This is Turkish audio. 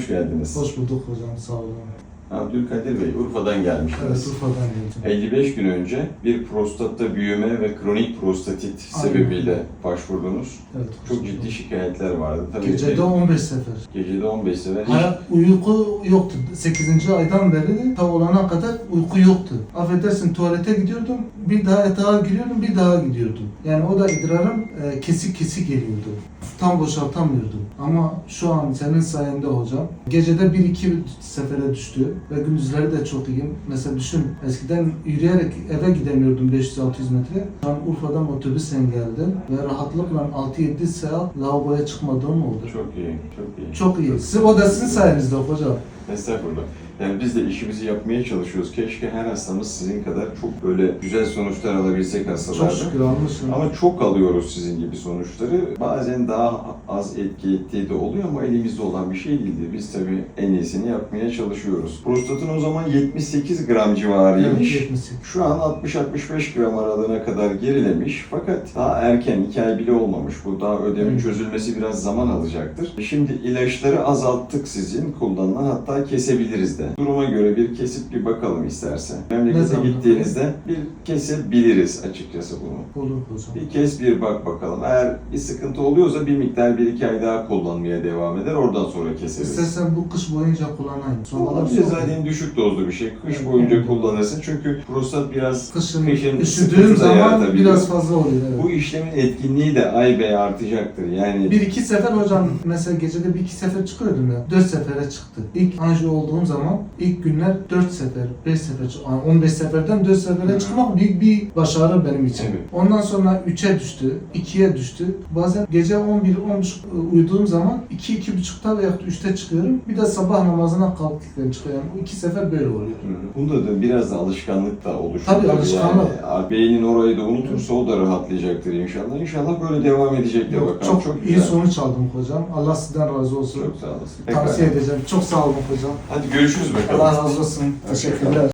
hoş geldiniz. Hoş bulduk hocam, sağ olun. Abdülkadir Bey, Urfa'dan Evet, gelmiştiniz. Urfa'dan geldim. 55 gün önce bir prostatta büyüme ve kronik prostatit Aynen. sebebiyle başvurdunuz. Evet, Çok ciddi şikayetler vardı. Tabii Gecede ki 15 sefer. gecede 15 sefer. Hayat, uyku yoktu. 8. aydan beri ta olana kadar uyku yoktu. Affedersin tuvalete gidiyordum, bir daha yatağa giriyordum, bir daha gidiyordum. Yani o da idrarım e, kesik kesik geliyordu. Tam boşaltamıyordum. Ama şu an senin sayende hocam. Gecede bir iki sefere düştü ve gündüzleri de çok iyiyim. Mesela düşün eskiden yürüyerek eve gidemiyordum 500-600 metre. Şu an Urfa'dan otobüsle geldim ve rahatlıkla 6-7 saat lavaboya çıkmadığım oldu. Çok iyi, çok iyi. Çok iyi. Siz o da sizin sayenizde hocam. Estağfurullah. Yani biz de işimizi yapmaya çalışıyoruz. Keşke her hastamız sizin kadar çok böyle güzel sonuçlar alabilsek Çok hastalarda. şükür almışım. Ama çok alıyoruz sizin gibi sonuçları. Bazen daha az etki ettiği de oluyor ama elimizde olan bir şey değildi. Biz tabii en iyisini yapmaya çalışıyoruz. Prostatın o zaman 78 gram Evet, civarıymış. 78. Şu an 60-65 gram aralığına kadar gerilemiş fakat daha erken, 2 ay bile olmamış. Bu daha ödemin Evet. çözülmesi biraz zaman alacaktır. Şimdi ilaçları azalttık sizin kullanılan hatta kesebiliriz de. Duruma göre bir kesip bir bakalım istersen. Memlekete zaman? gittiğinizde bir kesebiliriz açıkçası bunu. Olur hocam. Bir kes bir bak bakalım. Eğer bir sıkıntı oluyorsa bir miktar bir iki ay daha kullanmaya devam eder. Oradan sonra keseriz. İstersen bu kış boyunca kullanayım. Sonradan Olabilir zaten düşük dozlu bir şey. Kış Evet. boyunca kullanırsın. Çünkü prostat biraz Kışın, kışın üşüdüğüm sıkıntı zaman biraz fazla oluyor. Evet. Bu işlemin etkinliği de ay be artacaktır. Yani Bir iki sefer hocam mesela gecede bir iki sefer çıkıyordum ya. Dört sefere çıktı. İlk anjiyo olduğum zaman ilk günler dört sefer, beş sefer, çık- yani 15 seferden dört sefere Hı. çıkmak büyük bir başarı benim için. Evet. Ondan sonra üçe düştü, ikiye düştü. Bazen gece 11 10 uyuduğum zaman iki iki buçukta veya üçte çıkıyorum. Bir de sabah namazına kalktıklarım çıkıyorum. İki sefer böyle oluyor. Bunda da biraz da alışkanlık da oluşur. Tabii, alışkanlık. Yani beynin orayı da unutursa o da rahatlayacaktır inşallah. İnşallah böyle devam edecek de Yok, bakalım. çok, iyi güzel. sonuç aldım hocam. Allah sizden razı olsun. Çok sağ olasın. Tavsiye Pekala. edeceğim. Çok sağ olun hocam. Hadi görüşürüz bakalım. Allah razı olsun. Teşekkürler.